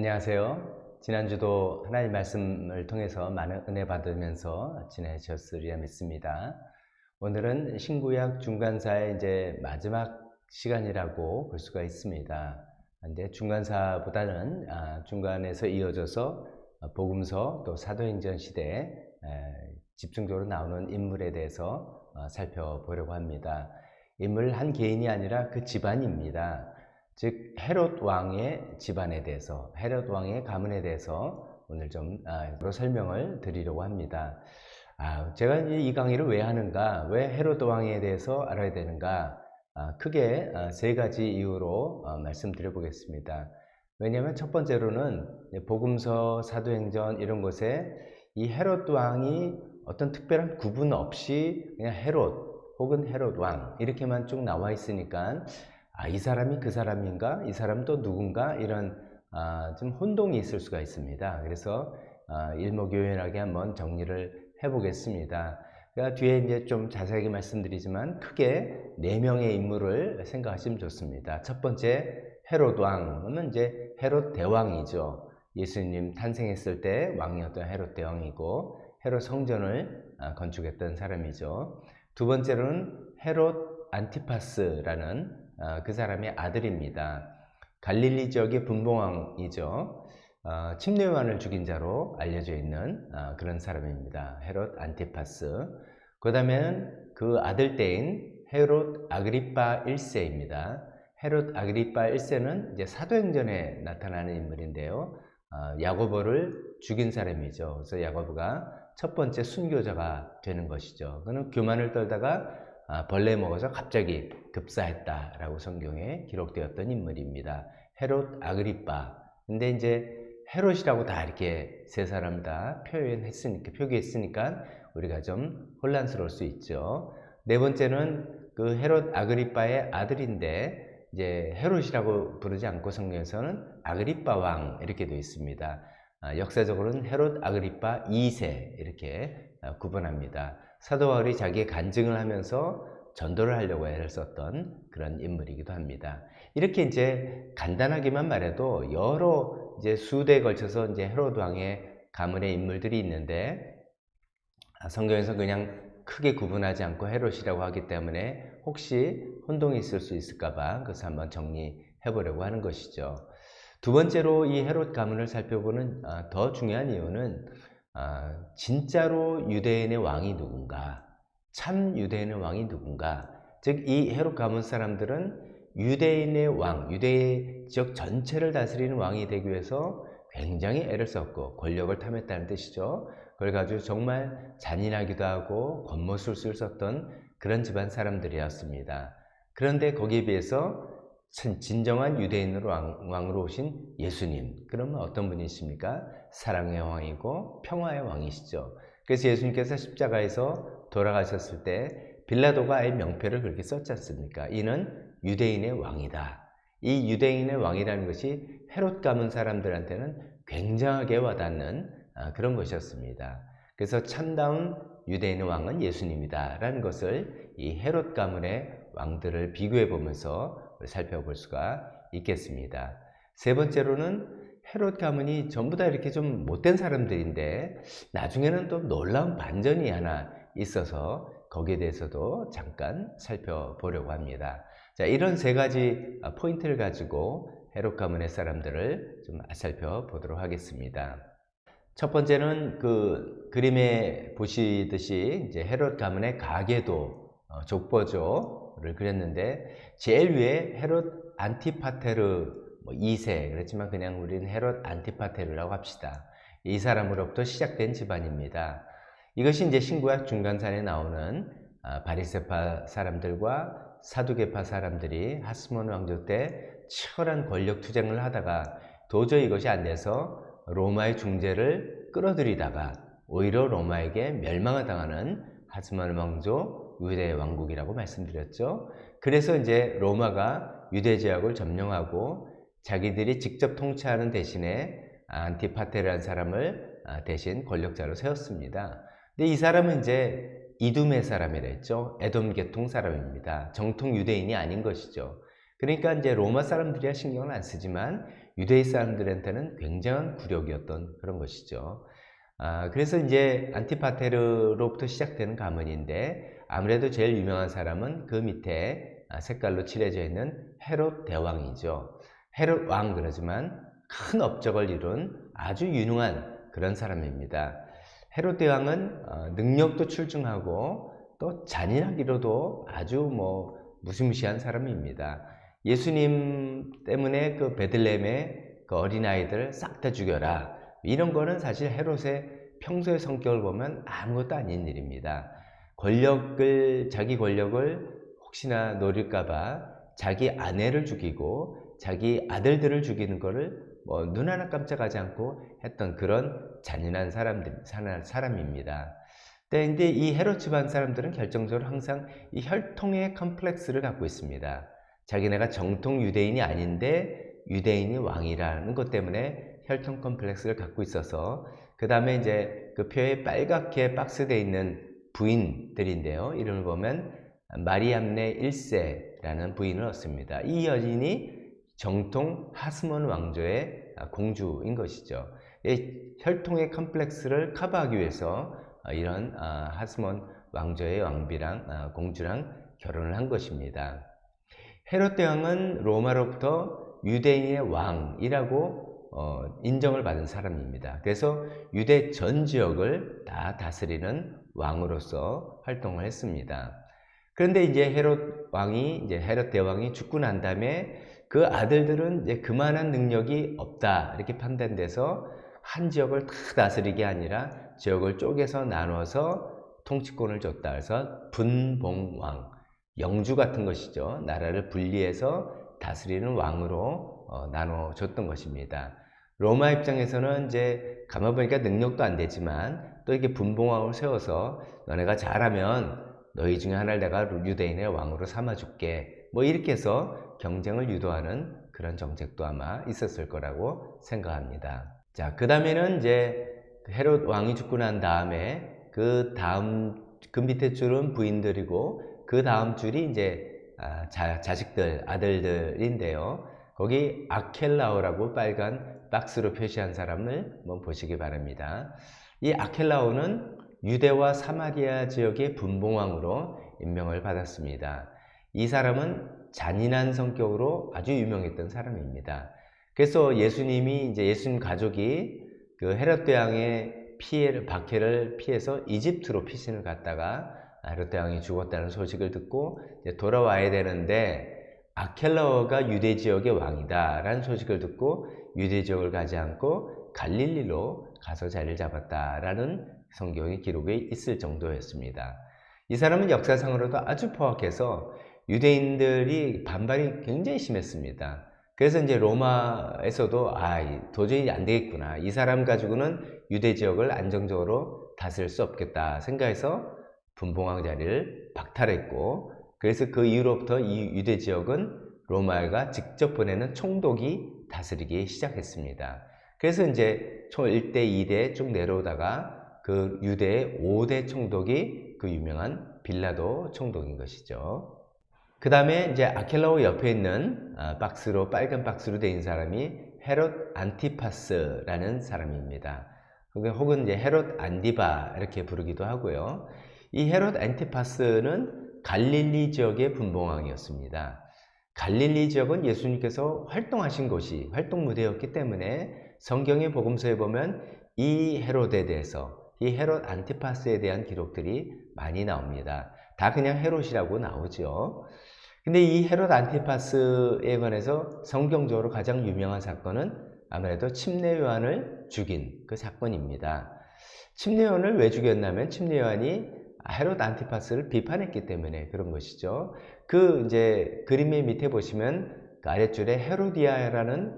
안녕하세요. 지난주도 하나님 말씀을 통해서 많은 은혜 받으면서 지내셨으리라 믿습니다. 오늘은 신구약 중간사의 이제 마지막 시간이라고 볼 수가 있습니다. 근데 중간사보다는 아, 중간에서 이어져서 복음서 또 사도행전 시대에 집중적으로 나오는 인물에 대해서 어, 살펴보려고 합니다. 인물 한 개인이 아니라 그 집안입니다. 즉 헤롯 왕의 집안에 대해서 헤롯 왕의 가문에 대해서 오늘 좀 아, 설명을 드리려고 합니다. 아, 제가 이 강의를 왜 하는가, 왜 헤롯 왕에 대해서 알아야 되는가, 아, 크게 아, 세 가지 이유로 어, 말씀드려 보겠습니다. 왜냐하면 첫 번째로는 복음서, 사도행전 이런 곳에 이 헤롯 왕이 어떤 특별한 구분 없이 그냥 헤롯 혹은 헤롯 왕 이렇게만 쭉 나와 있으니까 아, 이 사람이 그 사람인가? 이 사람 또 누군가? 이런 아, 좀 혼동이 있을 수가 있습니다. 그래서 아, 일목요연하게 한번 정리를 해보겠습니다. 그러니까 뒤에 이제 좀 자세하게 말씀드리지만 크게 네 명의 인물을 생각하시면 좋습니다. 첫 번째 헤롯 왕은 이제 헤롯 대왕이죠. 예수님 탄생했을 때 왕이었던 헤롯 대왕이고 헤롯 성전을 아, 건축했던 사람이죠. 두 번째로는 헤롯 안티파스라는 어, 그 사람의 아들입니다. 갈릴리 지역의 분봉왕이죠. 어, 침례요한을 죽인 자로 알려져 있는 어, 그런 사람입니다. 헤롯 안티파스. 그 다음에는 그 아들 때인 헤롯 아그리파 1세입니다. 헤롯 아그리파 1세는 이제 사도행전에 나타나는 인물인데요. 야고보를 죽인 사람이죠. 그래서 야고보가 첫 번째 순교자가 되는 것이죠. 그는 교만을 떨다가 아, 벌레 먹어서 갑자기 급사했다라고 성경에 기록되었던 인물입니다. 헤롯 아그리파. 근데 이제 헤롯이라고 다 이렇게 세 사람 다 표현했으니까 표기했으니까 우리가 좀 혼란스러울 수 있죠. 네 번째는 그 헤롯 아그리파의 아들인데 이제 헤롯이라고 부르지 않고 성경에서는 아그리파 왕 이렇게 되어 있습니다. 아, 역사적으로는 헤롯 아그리파 2세 이렇게 아, 구분합니다. 사도 바울이 자기의 간증을 하면서 전도를 하려고 애를 썼던 그런 인물이기도 합니다. 이렇게 이제 간단하게만 말해도 여러 이제 수대에 걸쳐서 이제 헤로드 왕의 가문의 인물들이 있는데 성경에서 그냥 크게 구분하지 않고 헤롯이라고 하기 때문에 혹시 혼동이 있을 수 있을까봐 그것을 한번 정리해 보려고 하는 것이죠. 두 번째로 이 헤롯 가문을 살펴보는 아, 더 중요한 이유는 아, 진짜로 유대인의 왕이 누군가, 참 유대인의 왕이 누군가, 즉 이 헤롯 가문 사람들은 유대인의 왕, 유대 지역 전체를 다스리는 왕이 되기 위해서 굉장히 애를 썼고 권력을 탐했다는 뜻이죠. 그걸 가지고 정말 잔인하기도 하고 겉모술을 썼던 그런 집안 사람들이었습니다. 그런데 거기에 비해서 진정한 유대인으로 왕, 으로 오신 예수님. 그러면 어떤 분이십니까? 사랑의 왕이고 평화의 왕이시죠. 그래서 예수님께서 십자가에서 돌아가셨을 때 빌라도가 아예 명패를 그렇게 썼지 않습니까? 이는 유대인의 왕이다. 이 유대인의 왕이라는 것이 헤롯 가문 사람들한테는 굉장하게 와닿는 아, 그런 것이었습니다. 그래서 참다운 유대인의 왕은 예수님이다 라는 것을 이 헤롯 가문의 왕들을 비교해 보면서 살펴볼 수가 있겠습니다. 세 번째로는 헤롯 가문이 전부 다 이렇게 좀 못된 사람들인데 나중에는 또 놀라운 반전이 하나 있어서 거기에 대해서도 잠깐 살펴보려고 합니다. 자, 이런 세 가지 포인트를 가지고 헤롯 가문의 사람들을 좀 살펴보도록 하겠습니다. 첫 번째는 그 그림에 보시듯이 이제 헤롯 가문의 가계도 어, 족보조를 그렸는데 제일 위에 헤롯 안티파테르 뭐 2세 그렇지만 그냥 우리는 헤롯 안티파테르라고 합시다. 이 사람으로부터 시작된 집안입니다. 이것이 이제 신구약 중간산에 나오는 아, 바리세파 사람들과 사두개파 사람들이 하스몬 왕조 때 치열한 권력 투쟁을 하다가 도저히 이것이 안 돼서 로마의 중재를 끌어들이다가 오히려 로마에게 멸망을 당하는 하스몬 왕조 유대 왕국이라고 말씀드렸죠. 그래서 이제 로마가 유대 지역을 점령하고 자기들이 직접 통치하는 대신에 안티파테라는 사람을 아, 대신 권력자로 세웠습니다. 근데 이 사람은 이제 이둠의 사람이랬죠. 에돔 계통 사람입니다. 정통 유대인이 아닌 것이죠. 그러니까 이제 로마 사람들이야 신경을 안 쓰지만 유대인 사람들한테는 굉장한 굴욕이었던 그런 것이죠. 아, 그래서 이제 안티파테르로부터 시작되는 가문인데 아무래도 제일 유명한 사람은 그 밑에 아, 색깔로 칠해져 있는 헤롯 대왕이죠. 헤롯 왕 그러지만 큰 업적을 이룬 아주 유능한 그런 사람입니다. 헤롯 대왕은 어, 능력도 출중하고 또 잔인하기로도 아주 뭐 무시무시한 사람입니다. 예수님 때문에 그 베들레헴의 그 어린아이들 싹 다 죽여라. 이런 거는 사실 헤롯의 평소의 성격을 보면 아무것도 아닌 일입니다. 권력을, 자기 권력을 혹시나 노릴까봐 자기 아내를 죽이고 자기 아들들을 죽이는 거를 뭐 눈 하나 깜짝하지 않고 했던 그런 잔인한 사람들, 사람입니다. 근데 이 헤롯 집안 사람들은 결정적으로 항상 이 혈통의 컴플렉스를 갖고 있습니다. 자기네가 정통 유대인이 아닌데 유대인이 왕이라는 것 때문에 혈통 컴플렉스를 갖고 있어서 그 다음에 이제 그 표에 빨갛게 박스되어 있는 부인들인데요. 이름을 보면 마리암네 1세라는 부인을 얻습니다. 이 여인이 정통 하스몬 왕조의 공주인 것이죠. 혈통의 컴플렉스를 커버하기 위해서 이런 하스몬 왕조의 왕비랑 공주랑 결혼을 한 것입니다. 헤롯 대왕은 로마로부터 유대인의 왕이라고 어, 인정을 받은 사람입니다. 그래서 유대 전 지역을 다 다스리는 왕으로서 활동을 했습니다. 그런데 이제 헤롯 왕이 이제 헤롯 대왕이 죽고 난 다음에 그 아들들은 이제 그만한 능력이 없다 이렇게 판단돼서 한 지역을 다 다스리게 아니라 지역을 쪼개서 나눠서 통치권을 줬다. 그래서 분봉왕 영주 같은 것이죠. 나라를 분리해서 다스리는 왕으로 어, 나눠줬던 것입니다. 로마 입장에서는 이제 가만 보니까 능력도 안 되지만 또 이렇게 분봉왕을 세워서 너네가 잘하면 너희 중에 하나를 내가 유대인의 왕으로 삼아줄게. 뭐 이렇게 해서 경쟁을 유도하는 그런 정책도 아마 있었을 거라고 생각합니다. 자, 그 다음에는 이제 헤롯 왕이 죽고 난 다음에 그 다음 그 밑에 줄은 부인들이고 그 다음 줄이 이제 아, 자, 자식들 아들들인데요. 거기 아켈라오라고 빨간 박스로 표시한 사람을 한번 보시기 바랍니다. 이 아켈라오는 유대와 사마리아 지역의 분봉왕으로 임명을 받았습니다. 이 사람은 잔인한 성격으로 아주 유명했던 사람입니다. 그래서 예수님이 이제 예수님 가족이 그 헤롯 대왕의 피해를 박해를 피해서 이집트로 피신을 갔다가 헤롯 대왕이 죽었다는 소식을 듣고 돌아와야 되는데 아켈라오가 유대 지역의 왕이다라는 소식을 듣고 유대 지역을 가지 않고 갈릴리로 가서 자리를 잡았다라는 성경의 기록이 있을 정도였습니다. 이 사람은 역사상으로도 아주 포악해서 유대인들이 반발이 굉장히 심했습니다. 그래서 이제 로마에서도 아 도저히 안 되겠구나 이 사람 가지고는 유대 지역을 안정적으로 다스릴 수 없겠다 생각해서 분봉왕 자리를 박탈했고 그래서 그 이후로부터 이 유대 지역은 로마가 직접 보내는 총독이 다스리기 시작했습니다. 그래서 이제 총 1대, 2대 쭉 내려오다가 그 유대의 5대 총독이 그 유명한 빌라도 총독인 것이죠. 그 다음에 이제 아켈라오 옆에 있는 아, 박스로 빨간 박스로 되어 사람이 헤롯 안티파스라는 사람입니다. 혹은 이제 헤롯 안디바 이렇게 부르기도 하고요. 이 헤롯 안티파스는 갈릴리 지역의 분봉왕이었습니다. 갈릴리 지역은 예수님께서 활동하신 곳이 활동 무대였기 때문에 성경의 복음서에 보면 이 헤롯에 대해서 이 헤롯 안티파스에 대한 기록들이 많이 나옵니다. 다 그냥 헤롯이라고 나오죠. 근데 이 헤롯 안티파스에 관해서 성경적으로 가장 유명한 사건은 아무래도 침례 요한을 죽인 그 사건입니다. 침례 요한을 왜 죽였냐면 침례 요한이 헤롯 안티파스를 비판했기 때문에 그런 것이죠. 그 이제 그림의 밑에 보시면 그 아랫줄에 헤로디아라는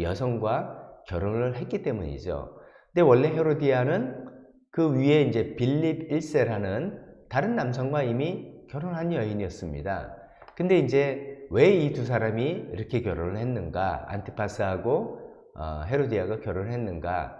여성과 결혼을 했기 때문이죠. 근데 원래 헤로디아는 그 위에 이제 빌립 1세라는 다른 남성과 이미 결혼한 여인이었습니다. 근데 이제 왜 이 두 사람이 이렇게 결혼을 했는가? 안티파스하고 어, 헤로디아가 결혼을 했는가?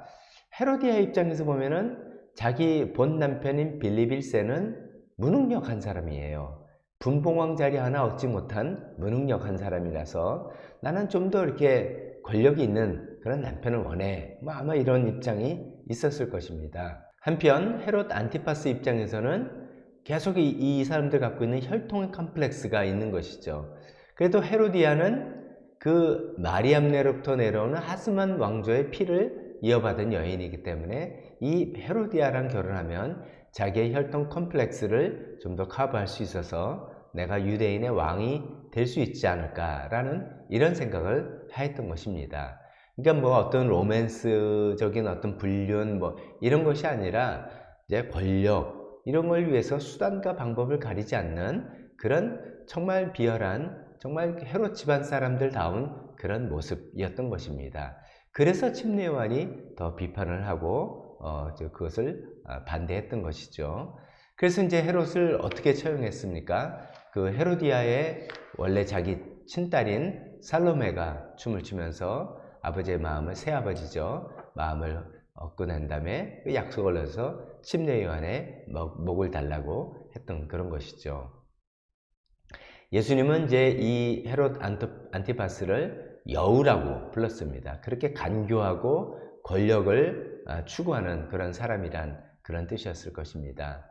헤로디아 입장에서 보면은 자기 본 남편인 빌립 1세는 무능력한 사람이에요. 분봉왕 자리 하나 얻지 못한 무능력한 사람이라서 나는 좀 더 이렇게 권력이 있는 그런 남편을 원해. 뭐 아마 이런 입장이 있었을 것입니다. 한편 헤롯 안티파스 입장에서는 계속 이, 이 사람들 갖고 있는 혈통의 컴플렉스가 있는 것이죠. 그래도 헤로디아는 그 마리암네로부터 내려오는 하스만 왕조의 피를 이어받은 여인이기 때문에 이 헤로디아랑 결혼하면 자기의 혈통 컴플렉스를 좀 더 커버할 수 있어서 내가 유대인의 왕이 될 수 있지 않을까라는 이런 생각을 하였던 것입니다. 그러니까 뭐 어떤 로맨스적인 어떤 불륜 뭐 이런 것이 아니라 이제 권력 이런 걸 위해서 수단과 방법을 가리지 않는 그런 정말 비열한 정말 헤롯 집안 사람들다운 그런 모습이었던 것입니다. 그래서 침례요한이 더 비판을 하고 어, 그것을 아, 반대했던 것이죠. 그래서 이제 헤롯을 어떻게 처형했습니까? 그 헤로디아의 원래 자기 친딸인 살로메가 춤을 추면서 아버지의 마음을 새아버지죠. 마음을 얻고 난 다음에 그 약속을 넣어서 침례 요한의 목을 달라고 했던 그런 것이죠. 예수님은 이제 이 헤롯 안티파스를 여우라고 불렀습니다. 그렇게 간교하고 권력을 아, 추구하는 그런 사람이란 그런 뜻이었을 것입니다.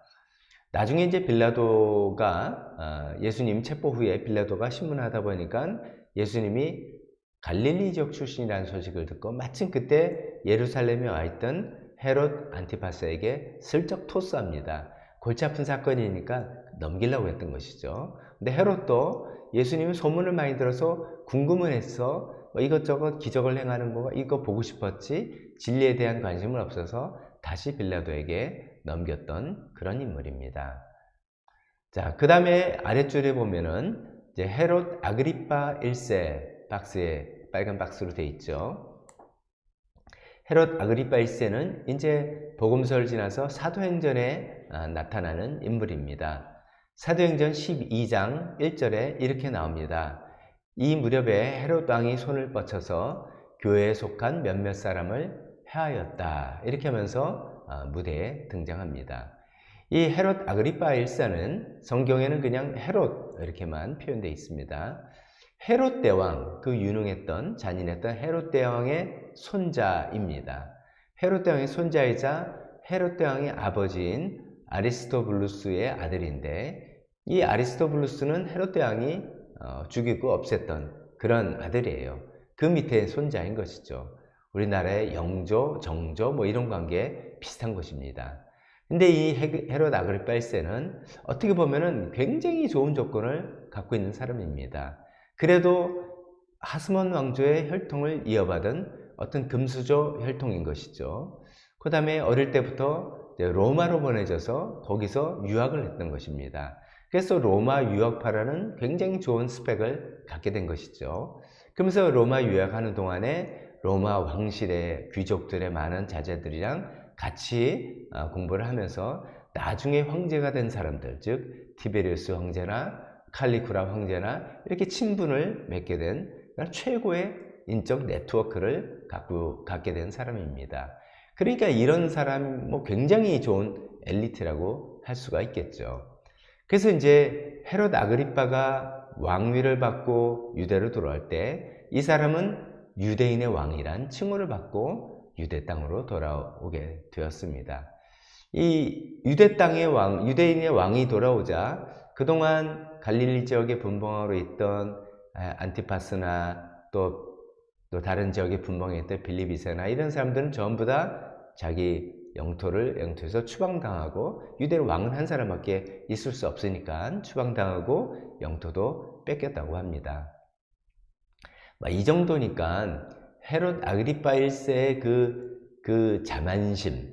나중에 이제 빌라도가 아, 예수님 체포 후에 빌라도가 신문하다 보니까 예수님이 갈릴리 지역 출신이라는 소식을 듣고 마침 그때 예루살렘에 와 있던 헤롯 안티파스에게 슬쩍 토스합니다. 골치 아픈 사건이니까 넘기려고 했던 것이죠. 근데 헤롯도 예수님이 소문을 많이 들어서 궁금을 해서 뭐 이것저것 기적을 행하는 거 이거 보고 싶었지 진리에 대한 관심은 없어서 다시 빌라도에게 넘겼던 그런 인물입니다. 자, 그 다음에 아랫줄에 보면은 이제 헤롯 아그리파 1세 박스에 빨간 박스로 되어 있죠. 헤롯 아그리파 1세는 이제 복음서를 지나서 사도행전에 아, 나타나는 인물입니다. 사도행전 12장 1절에 이렇게 나옵니다. 이 무렵에 헤롯 왕이 손을 뻗쳐서 교회에 속한 몇몇 사람을 해하였다. 이렇게 하면서 아, 무대에 등장합니다. 이 헤롯 아그리파 1세는 성경에는 그냥 헤롯 이렇게만 표현되어 있습니다. 헤롯 대왕, 그 유능했던 잔인했던 헤롯 대왕의 손자입니다. 헤롯 대왕의 손자이자 헤롯 대왕의 아버지인 아리스토블루스의 아들인데 이 아리스토블루스는 헤롯 대왕이 어, 죽이고 없앴던 그런 아들이에요. 그 밑에 손자인 것이죠. 우리나라의 영조, 정조 뭐 이런 관계 비슷한 것입니다. 근데 이 헤롯 아그리파 1세는 어떻게 보면은 굉장히 좋은 조건을 갖고 있는 사람입니다. 그래도 하스몬 왕조의 혈통을 이어받은 어떤 금수저 혈통인 것이죠. 그 다음에 어릴 때부터 로마로 보내져서 거기서 유학을 했던 것입니다. 그래서 로마 유학파라는 굉장히 좋은 스펙을 갖게 된 것이죠. 그러면서 로마 유학하는 동안에 로마 왕실의 귀족들의 많은 자제들이랑 같이 어, 공부를 하면서 나중에 황제가 된 사람들, 즉 티베리우스 황제나 칼리쿠라 황제나 이렇게 친분을 맺게 된 최고의 인적 네트워크를 갖고 갖게 된 사람입니다. 그러니까 이런 사람 뭐 굉장히 좋은 엘리트라고 할 수가 있겠죠. 그래서 이제 헤롯 아그리빠가 왕위를 받고 유대로 돌아올 때 이 사람은 유대인의 왕이란 칭호를 받고 유대 땅으로 돌아오게 되었습니다. 이 유대 땅의 왕, 유대인의 왕이 돌아오자 그동안 갈릴리 지역에 분봉하러 있던 안티파스나 또, 또 다른 지역에 분봉했던 빌리비세나 이런 사람들은 전부 다 자기 영토를 영토에서 추방당하고 유대는 왕은 한 사람밖에 있을 수 없으니까 추방당하고 영토도 뺏겼다고 합니다. 이 정도니까 헤롯 아그리파 1세의 그, 그 자만심,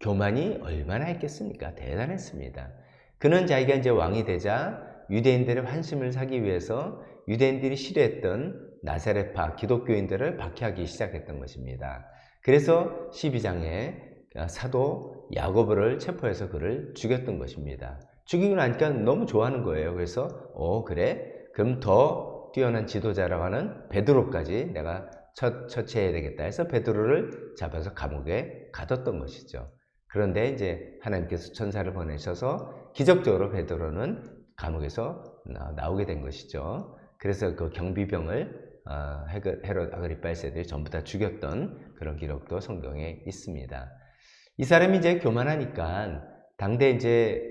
교만이 얼마나 했겠습니까? 대단했습니다. 그는 자기가 이제 왕이 되자 유대인들의 환심을 사기 위해서 유대인들이 싫어했던 나사렛파 기독교인들을 박해하기 시작했던 것입니다. 그래서 12장에 사도 야고보를 체포해서 그를 죽였던 것입니다. 죽이고 나니까 너무 좋아하는 거예요. 그래서 어 그래? 그럼 더 뛰어난 지도자라고 하는 베드로까지 내가 처, 처치해야 되겠다 해서 베드로를 잡아서 감옥에 가뒀던 것이죠. 그런데 이제 하나님께서 천사를 보내셔서 기적적으로 베드로는 감옥에서 나- 나오게 된 것이죠. 그래서 그 경비병을 어, 헤롯 아그리파 1세들이 전부 다 죽였던 그런 기록도 성경에 있습니다. 이 사람이 이제 교만하니까 당대 이제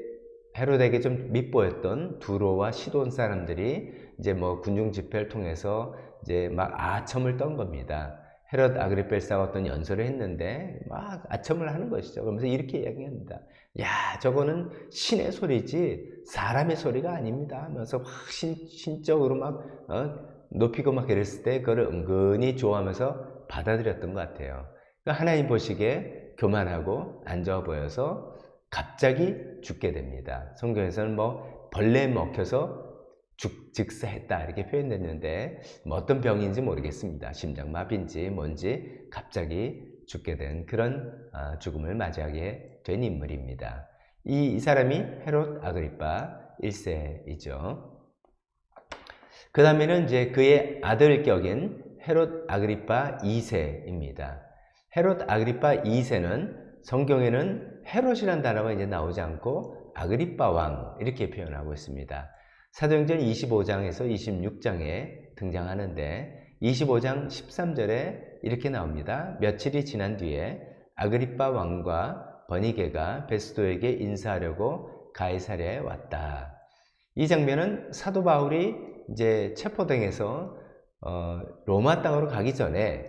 헤롯에게 좀 밉보였던 두로와 시돈 사람들이 이제 뭐 군중 집회를 통해서 이제 막 아첨을 떤 겁니다. 헤롯 아그리파 1세가 어떤 연설을 했는데 막 아첨을 하는 것이죠. 그러면서 이렇게 이야기합니다. 야, 저거는 신의 소리지 사람의 소리가 아닙니다. 하면서 확 신, 신적으로 막 어, 높이고 막 이랬을 때 그걸 은근히 좋아하면서 받아들였던 것 같아요. 그러니까 하나님 보시기에 교만하고 안 좋아 보여서 갑자기 죽게 됩니다. 성경에서는 뭐 벌레 먹혀서 죽, 즉사했다 이렇게 표현됐는데 뭐 어떤 병인지 모르겠습니다. 심장마비인지 뭔지 갑자기 죽게 된 그런 아, 죽음을 맞이하게 된 인물입니다. 이, 이 사람이 헤롯 아그리파 1세이죠. 그 다음에는 이제 그의 아들 격인 헤롯 아그리파 2세입니다. 헤롯 아그리파 2세는 성경에는 헤롯이라는 단어가 이제 나오지 않고 아그리파 왕 이렇게 표현하고 있습니다. 사도행전 25장에서 26장에 등장하는데 25장 13절에 이렇게 나옵니다. 며칠이 지난 뒤에 아그리파 왕과 버니게가 베스도에게 인사하려고 가이사랴에 왔다. 이 장면은 사도 바울이 이제 체포당해서 어, 로마 땅으로 가기 전에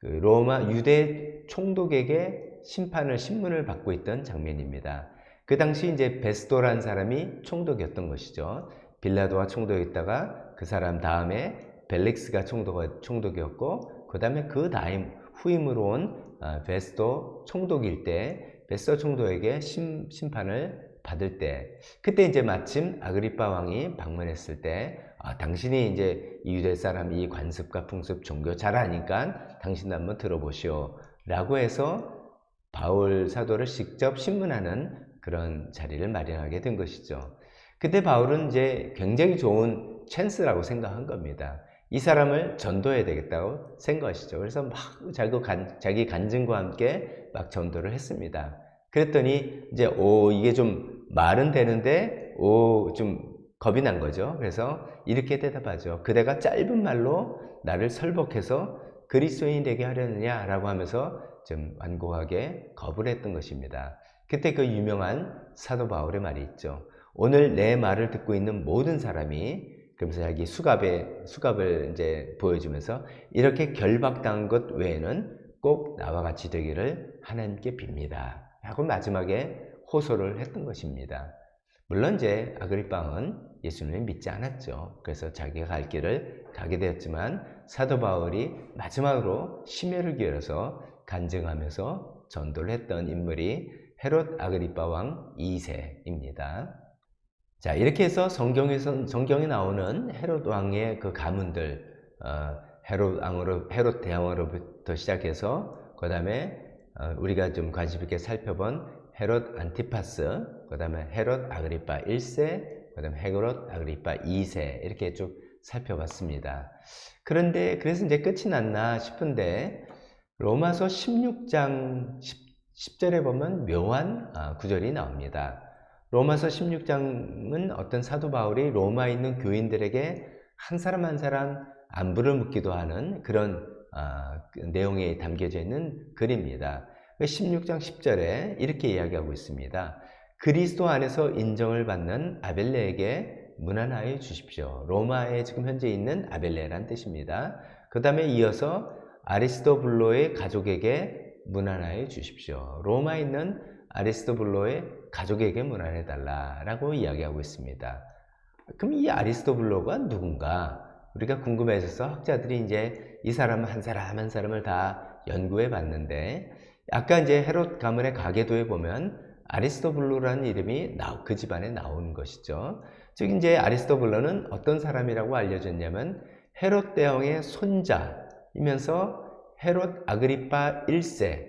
그 로마 유대 총독에게 심판을 신문을 받고 있던 장면입니다. 그 당시 이제 베스도라는 사람이 총독이었던 것이죠. 빌라도가 총독이었다가 그 사람 다음에 벨릭스가 총독, 총독이었고 그 다음에 그 다음 후임으로 온 어, 베스도 총독일 때 베스도 총독에게 심, 심판을 받을 때 그때 이제 마침 아그리파 왕이 방문했을 때 아, 당신이 이제 이 유대 사람 이 관습과 풍습 종교 잘 아니까 당신도 한번 들어보시오 라고 해서 바울 사도를 직접 신문하는 그런 자리를 마련하게 된 것이죠. 그때 바울은 이제 굉장히 좋은 찬스라고 생각한 겁니다. 이 사람을 전도해야 되겠다고 생각하시죠. 그래서 막 자기, 간, 자기 간증과 함께 막 전도를 했습니다. 그랬더니 이제 오 이게 좀 말은 되는데 오 좀 겁이 난 거죠. 그래서 이렇게 대답하죠. 그대가 짧은 말로 나를 설복해서 그리스도인이 되게 하려느냐라고 하면서 좀 완고하게 거부를 했던 것입니다. 그때 그 유명한 사도 바울의 말이 있죠. 오늘 내 말을 듣고 있는 모든 사람이 그러면서 자기 수갑에 수갑을 이제 보여주면서 이렇게 결박당한 것 외에는 꼭 나와 같이 되기를 하나님께 빕니다. 하고 마지막에 호소를 했던 것입니다. 물론 이제 아그리빵은 예수님을 믿지 않았죠. 그래서 자기가 갈 길을 가게 되었지만 사도 바울이 마지막으로 심혈을 기울여서 간증하면서 전도를 했던 인물이 헤롯 아그리파 왕 2세입니다. 자, 이렇게 해서 성경에서, 성경에 나오는 헤롯 왕의 그 가문들, 어, 헤롯 왕으로, 헤롯 대왕으로부터 시작해서, 그 다음에 어, 우리가 좀 관심 있게 살펴본 헤롯 안티파스, 그 다음에 헤롯 아그리파 1세, 그 다음에 헤롯 아그리파 2세, 이렇게 쭉 살펴봤습니다. 그런데, 그래서 이제 끝이 났나 싶은데, 로마서 16장 10, 절에 보면 묘한 아, 구절이 나옵니다. 로마서 16장은 어떤 사도 바울이 로마에 있는 교인들에게 한 사람 한 사람 안부를 묻기도 하는 그런 아, 그 내용이 담겨져 있는 글입니다. 16장 10절에 이렇게 이야기하고 있습니다. 그리스도 안에서 인정을 받는 아벨레에게 문안하여 주십시오. 로마에 지금 현재 있는 아벨레란 뜻입니다. 그 다음에 이어서 아리스토블로의 가족에게 문안하여 주십시오. 로마에 있는 아리스토블로의 가족에게 문안해 달라라고 이야기하고 있습니다. 그럼 이 아리스토블로가 누군가? 우리가 궁금해져서 학자들이 이제 이 사람 한 사람 한 사람을 다 연구해 봤는데 아까 이제 헤롯 가문의 가계도에 보면 아리스토블로라는 이름이 그 집안에 나온 것이죠. 즉 이제 아리스토블로는 어떤 사람이라고 알려졌냐면 헤롯 대왕의 손자이면서 헤롯 아그리파 1세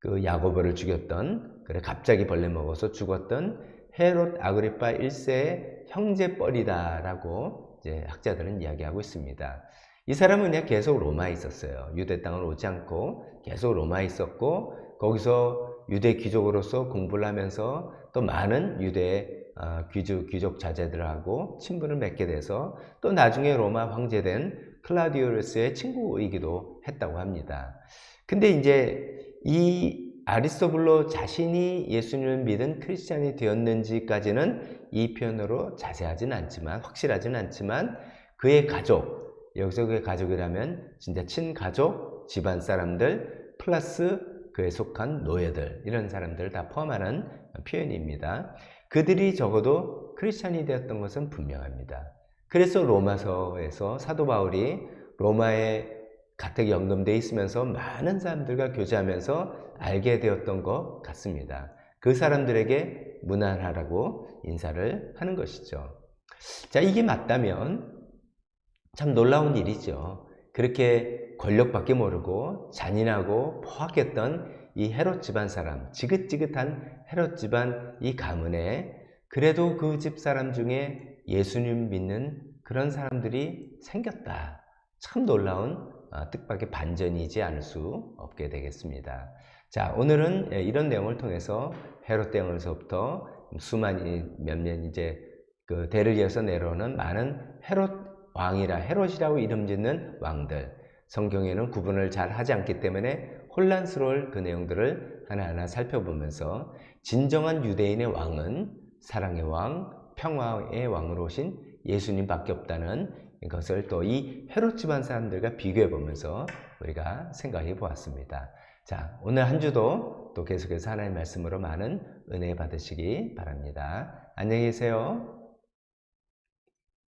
그 야고보를 죽였던 그래 갑자기 벌레 먹어서 죽었던 헤롯 아그리파 1세의 형제뻘이다라고 이제 학자들은 이야기하고 있습니다. 이 사람은 그냥 계속 로마에 있었어요. 유대 땅을 오지 않고 계속 로마에 있었고 거기서 유대 귀족으로서 공부를 하면서 또 많은 유대 어, 귀족, 귀족 자제들하고 친분을 맺게 돼서 또 나중에 로마 황제 된 클라디오루스의 친구이기도 했다고 합니다. 근데 이제 이 아리스토블로 자신이 예수님을 믿은 크리스찬이 되었는지까지는 이 표현으로 자세하진 않지만 확실하진 않지만 그의 가족 여기서 그의 가족이라면 진짜 친가족 집안 사람들 플러스 그에 속한 노예들 이런 사람들을 다 포함하는 표현입니다. 그들이 적어도 크리스찬이 되었던 것은 분명합니다. 그래서 로마서에서 사도 바울이 로마에 가택 연금되어 있으면서 많은 사람들과 교제하면서 알게 되었던 것 같습니다. 그 사람들에게 무난하라고 인사를 하는 것이죠. 자, 이게 맞다면 참 놀라운 일이죠. 그렇게 권력밖에 모르고 잔인하고 포악했던 이 헤롯 집안 사람, 지긋지긋한 헤롯 집안 이 가문에 그래도 그 집 사람 중에 예수님 믿는 그런 사람들이 생겼다. 참 놀라운 어, 뜻밖의 반전이지 않을 수 없게 되겠습니다. 자, 오늘은 예, 이런 내용을 통해서 헤롯 대왕에서부터 수많이 몇년 이제 그 대를 이어서 내려오는 많은 헤롯 왕이라 헤롯이라고 이름 짓는 왕들 성경에는 구분을 잘 하지 않기 때문에 혼란스러울 그 내용들을 하나하나 살펴보면서 진정한 유대인의 왕은 사랑의 왕, 평화의 왕으로 오신 예수님밖에 없다는 것을 또 이 헤롯 집안 사람들과 비교해 보면서 우리가 생각해 보았습니다. 자, 오늘 한 주도 또 계속해서 하나님의 말씀으로 많은 은혜 받으시기 바랍니다. 안녕히 계세요.